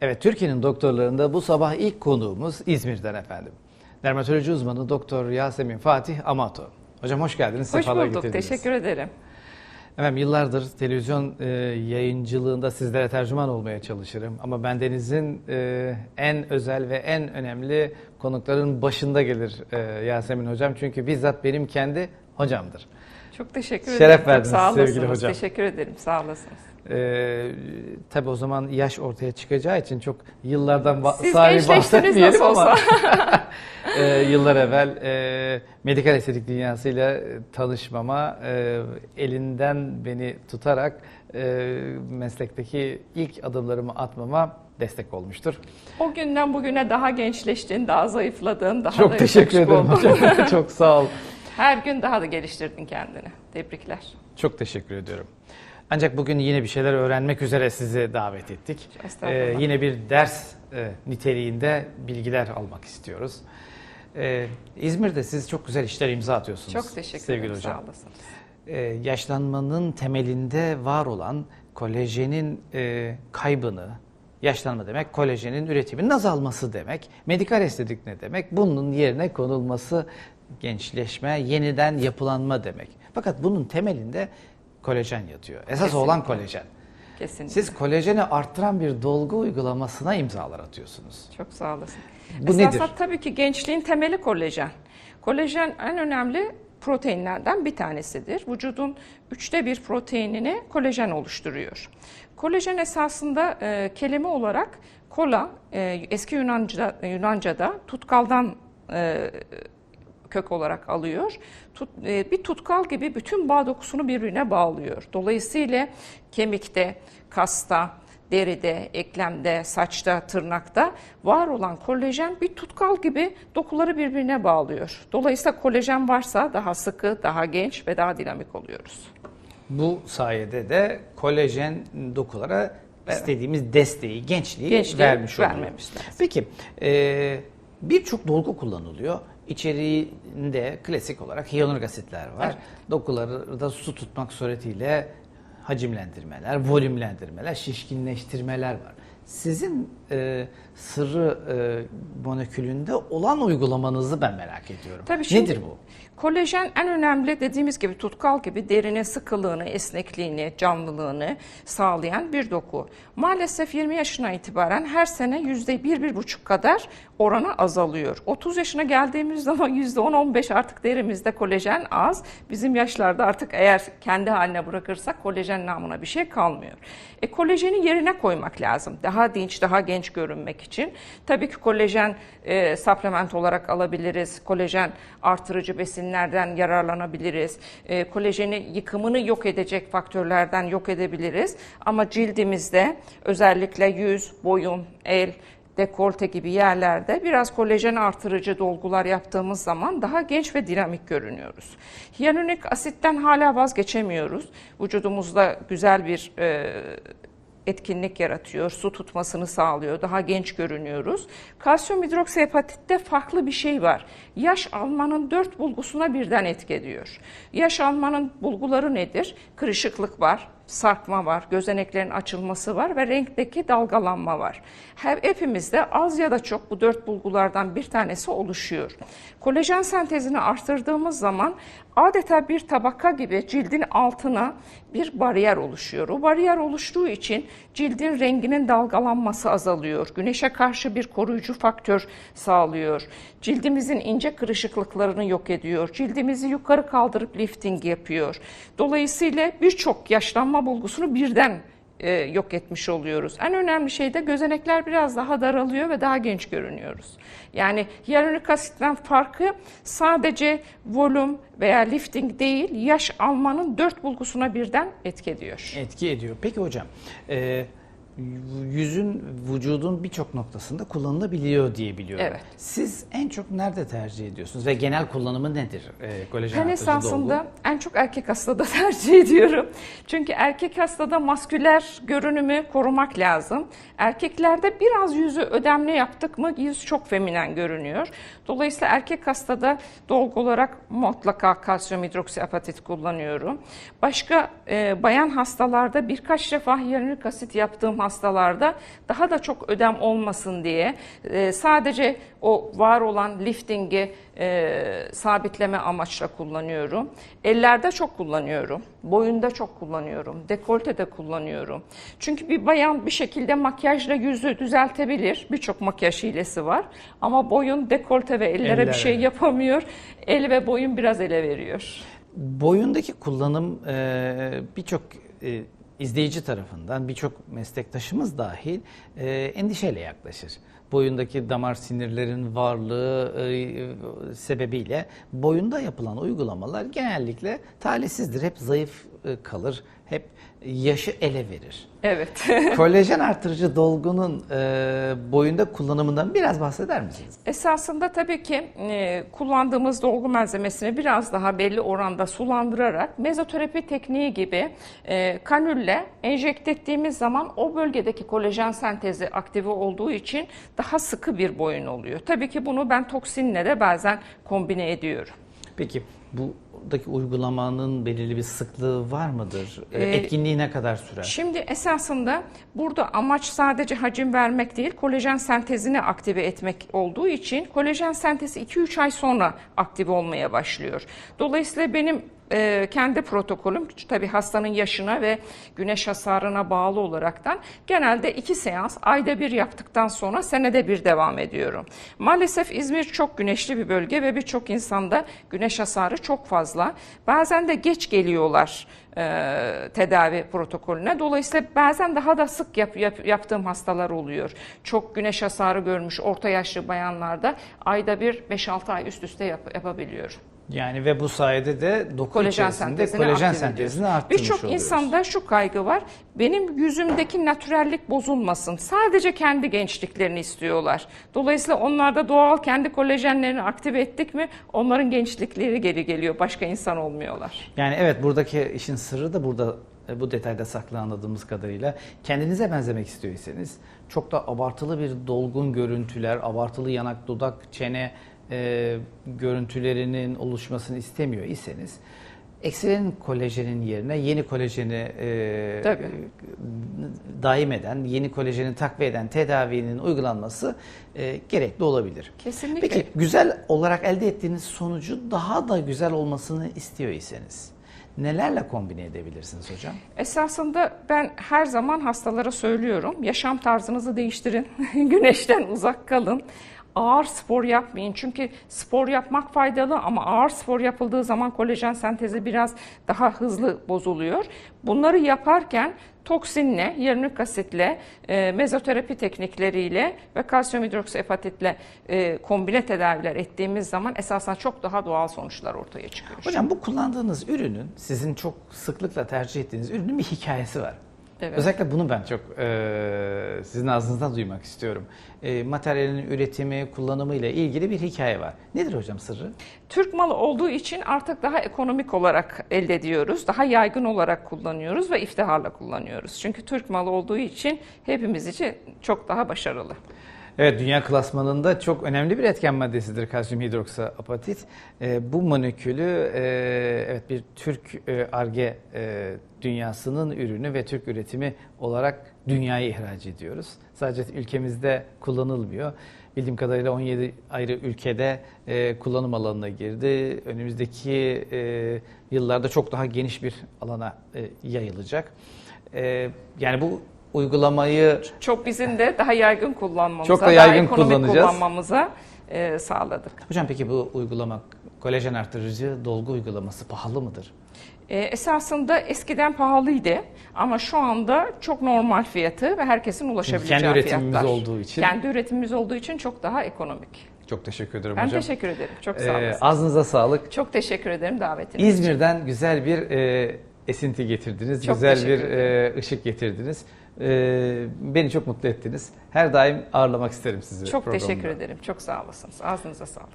Evet, Türkiye'nin doktorlarında bu sabah ilk konuğumuz İzmir'den efendim. Dermatoloji uzmanı Doktor Yasemin Fatih Amato. Hocam hoş geldiniz. Hoş sefalar bulduk. getirdiniz. Teşekkür ederim. Efendim yıllardır televizyon e, yayıncılığında sizlere tercüman olmaya çalışırım. Ama bendenizin e, en özel ve en önemli konukların başında gelir e, Yasemin Hocam. Çünkü bizzat benim kendi hocamdır. Çok teşekkür Şeref ederim. Çok verdiniz sağ sevgili olasınız. hocam. Teşekkür ederim. Sağ olasınız. Ee, tabii o zaman yaş ortaya çıkacağı için çok yıllardan ba- Siz sahibi bahsetmeyelim ama olsa. e, yıllar evvel e, medikal estetik dünyasıyla e, tanışmama e, elinden beni tutarak e, meslekteki ilk adımlarımı atmama destek olmuştur. O günden bugüne daha gençleştin, daha zayıfladın, daha da çok teşekkür yakışıklı ederim hocam. çok sağ ol. Her gün daha da geliştirdin kendini. Tebrikler. Çok teşekkür ediyorum. Ancak bugün yine bir şeyler öğrenmek üzere sizi davet ettik. Ee, yine bir ders e, niteliğinde bilgiler almak istiyoruz. Ee, İzmir'de siz çok güzel işler imza atıyorsunuz. Çok teşekkür sevgili ederim. hocam. Sağ olasınız. Ee, yaşlanmanın temelinde var olan kolajenin e, kaybını, yaşlanma demek kolajenin üretiminin azalması demek. Medikal estetik ne demek? Bunun yerine konulması gençleşme, yeniden yapılanma demek. Fakat bunun temelinde kolajen yatıyor. Esas Kesinlikle. olan kolajen. Kesinlikle. Siz kolajeni arttıran bir dolgu uygulamasına imzalar atıyorsunuz. Çok sağ olasın. Bu Esasında nedir? tabii ki gençliğin temeli kolajen. Kolajen en önemli proteinlerden bir tanesidir. Vücudun üçte bir proteinini kolajen oluşturuyor. Kolajen esasında e, kelime olarak kola, e, eski Yunanca, Yunanca'da tutkaldan e, kök olarak alıyor. Tut, e, bir tutkal gibi bütün bağ dokusunu birbirine bağlıyor. Dolayısıyla kemikte, kasta, deride, eklemde, saçta, tırnakta var olan kolajen bir tutkal gibi dokuları birbirine bağlıyor. Dolayısıyla kolajen varsa daha sıkı, daha genç ve daha dinamik oluyoruz. Bu sayede de kolajen dokulara istediğimiz desteği, gençliği, Gençliği vermiş oluyor. vermemiz lazım. Peki, e, birçok dolgu kullanılıyor. İçeriğinde klasik olarak hyaluronik asitler var. Evet. Dokuları da su tutmak suretiyle hacimlendirmeler, volümlendirmeler, şişkinleştirmeler var. Sizin e, sırrı e, molekülünde olan uygulamanızı ben merak ediyorum. Tabii şimdi- Nedir bu? Kolajen en önemli dediğimiz gibi tutkal gibi derine sıkılığını, esnekliğini, canlılığını sağlayan bir doku. Maalesef 20 yaşına itibaren her sene %1-1,5 kadar oranı azalıyor. 30 yaşına geldiğimiz zaman %10-15 artık derimizde kolajen az. Bizim yaşlarda artık eğer kendi haline bırakırsak kolajen namına bir şey kalmıyor. E, kolajeni yerine koymak lazım. Daha dinç, daha genç görünmek için. Tabii ki kolajen e, supplement olarak alabiliriz. Kolajen artırıcı besinlerden yararlanabiliriz. E, kolajeni yıkımını yok edecek faktörlerden yok edebiliriz. Ama cildimizde özellikle yüz, boyun, el, dekolte gibi yerlerde biraz kolajen artırıcı dolgular yaptığımız zaman daha genç ve dinamik görünüyoruz. Hyaluronik asitten hala vazgeçemiyoruz. Vücudumuzda güzel bir e, etkinlik yaratıyor, su tutmasını sağlıyor, daha genç görünüyoruz. Kalsiyum hidroksihepatitte farklı bir şey var. Yaş almanın dört bulgusuna birden etki ediyor. Yaş almanın bulguları nedir? Kırışıklık var, sarkma var, gözeneklerin açılması var ve renkteki dalgalanma var. Her hepimizde az ya da çok bu dört bulgulardan bir tanesi oluşuyor. Kolajen sentezini artırdığımız zaman adeta bir tabaka gibi cildin altına bir bariyer oluşuyor. O bariyer oluştuğu için cildin renginin dalgalanması azalıyor. Güneşe karşı bir koruyucu faktör sağlıyor. Cildimizin ince kırışıklıklarını yok ediyor. Cildimizi yukarı kaldırıp lifting yapıyor. Dolayısıyla birçok yaşlanma bulgusunu birden e, yok etmiş oluyoruz. En önemli şey de gözenekler biraz daha daralıyor ve daha genç görünüyoruz. Yani hyaluronik asitten farkı sadece volüm veya lifting değil, yaş almanın dört bulgusuna birden etki ediyor. Etki ediyor. Peki hocam, e, yüzün, vücudun birçok noktasında kullanılabiliyor diye biliyorum. Evet. Siz en çok nerede tercih ediyorsunuz ve genel kullanımı nedir e, kolajen Ben esasında dolgu? en çok erkek hastada tercih ediyorum. Çünkü erkek hastada masküler görünümü korumak lazım. Erkeklerde biraz yüzü ödemli yaptık mı yüz çok feminen görünüyor. Dolayısıyla erkek hastada dolgu olarak mutlaka kalsiyum hidroksiapatit kullanıyorum. Başka e, bayan hastalarda birkaç defa hyaluronik asit yaptığım hastalarda daha da çok ödem olmasın diye e, sadece o var olan liftingi e, sabitleme amaçla kullanıyorum. Ellerde çok kullanıyorum. Boyunda çok kullanıyorum. Dekoltede kullanıyorum. Çünkü bir bayan bir şekilde makyajla yüzü düzeltebilir. Birçok makyaj hilesi var. Ama boyun, dekolte ve ellere Eller. bir şey yapamıyor. El ve boyun biraz ele veriyor. Boyundaki kullanım e, birçok e, izleyici tarafından, birçok meslektaşımız dahil e, endişeyle yaklaşır. Boyundaki damar sinirlerin varlığı e, sebebiyle boyunda yapılan uygulamalar genellikle talihsizdir. Hep zayıf kalır, hep yaşı ele verir. Evet. Kolajen artırıcı dolgunun e, boyunda kullanımından biraz bahseder misiniz? Esasında tabii ki e, kullandığımız dolgu malzemesini biraz daha belli oranda sulandırarak mezoterapi tekniği gibi e, kanülle enjekte ettiğimiz zaman o bölgedeki kolajen sentezi aktive olduğu için daha sıkı bir boyun oluyor. Tabii ki bunu ben toksinle de bazen kombine ediyorum. Peki buradaki uygulamanın belirli bir sıklığı var mıdır? E, Ee, Etkinliği ne kadar sürer? Şimdi esasında burada amaç sadece hacim vermek değil, kolajen sentezini aktive etmek olduğu için kolajen sentezi 2-3 ay sonra aktive olmaya başlıyor. Dolayısıyla benim e, kendi protokolüm tabii hastanın yaşına ve güneş hasarına bağlı olaraktan genelde iki seans ayda bir yaptıktan sonra senede bir devam ediyorum. Maalesef İzmir çok güneşli bir bölge ve birçok insanda güneş hasarı çok fazla. Bazen de geç geliyorlar e, tedavi protokolüne. Dolayısıyla bazen daha da sık yap, yap- yaptığım hastalar oluyor. Çok güneş hasarı görmüş orta yaşlı bayanlarda ayda bir 5-6 ay üst üste yap, yapabiliyorum. Yani ve bu sayede de doku Kolajen içerisinde sentezini kolajen sentezini arttırmış Birçok insanda şu kaygı var. Benim yüzümdeki natürellik bozulmasın. Sadece kendi gençliklerini istiyorlar. Dolayısıyla onlarda doğal kendi kolajenlerini aktive ettik mi onların gençlikleri geri geliyor. Başka insan olmuyorlar. Yani evet buradaki işin sırrı da burada e, bu detayda saklı anladığımız kadarıyla kendinize benzemek istiyorsanız çok da abartılı bir dolgun görüntüler, abartılı yanak, dudak, çene e, görüntülerinin oluşmasını istemiyor iseniz eksilerin kolajenin yerine yeni kolajeni e, Tabii. daim eden, yeni kolajeni takviye eden tedavinin uygulanması e, gerekli olabilir. Kesinlikle. Peki güzel olarak elde ettiğiniz sonucu daha da güzel olmasını istiyor iseniz nelerle kombine edebilirsiniz hocam? Esasında ben her zaman hastalara söylüyorum. Yaşam tarzınızı değiştirin. Güneşten uzak kalın. Ağır spor yapmayın. Çünkü spor yapmak faydalı ama ağır spor yapıldığı zaman kolajen sentezi biraz daha hızlı bozuluyor. Bunları yaparken toksinle, hyaluronik asitle, e, mezoterapi teknikleriyle ve kalsiyum hidroksihepatitle e, kombine tedaviler ettiğimiz zaman esasen çok daha doğal sonuçlar ortaya çıkıyor. Hocam bu kullandığınız ürünün sizin çok sıklıkla tercih ettiğiniz ürünün bir hikayesi var. Evet. Özellikle bunu ben çok e, sizin ağzınızdan duymak istiyorum. E, materyalin üretimi, kullanımı ile ilgili bir hikaye var. Nedir hocam sırrı? Türk malı olduğu için artık daha ekonomik olarak elde ediyoruz. Daha yaygın olarak kullanıyoruz ve iftiharla kullanıyoruz. Çünkü Türk malı olduğu için hepimiz için çok daha başarılı. Evet, dünya klasmanında çok önemli bir etken maddesidir kalsiyum hidroksiapatit. E, bu molekülü e, evet bir Türk e, arge e, dünyasının ürünü ve Türk üretimi olarak dünyaya ihraç ediyoruz. Sadece ülkemizde kullanılmıyor. Bildiğim kadarıyla 17 ayrı ülkede e, kullanım alanına girdi. Önümüzdeki e, yıllarda çok daha geniş bir alana e, yayılacak. E, yani bu uygulamayı Çok bizim de daha yaygın kullanmamıza, Çok da daha yaygın ekonomik kullanacağız. kullanmamıza e, sağladık. Hocam peki bu uygulama kolajen artırıcı dolgu uygulaması pahalı mıdır? E, esasında eskiden pahalıydı ama şu anda çok normal fiyatı ve herkesin ulaşabileceği kendi üretimimiz fiyatlar. olduğu için. Kendi üretimimiz olduğu için çok daha ekonomik. Çok teşekkür ederim Ben hocam. teşekkür ederim. Çok sağ Ee, olasın. ağzınıza sağlık. Çok teşekkür ederim davetiniz için. İzmir'den güzel bir e, esinti getirdiniz. Çok güzel bir e, ışık getirdiniz. E, beni çok mutlu ettiniz. Her daim ağırlamak isterim sizi Çok programda. teşekkür ederim. Çok sağ olasınız. Ağzınıza sağlık.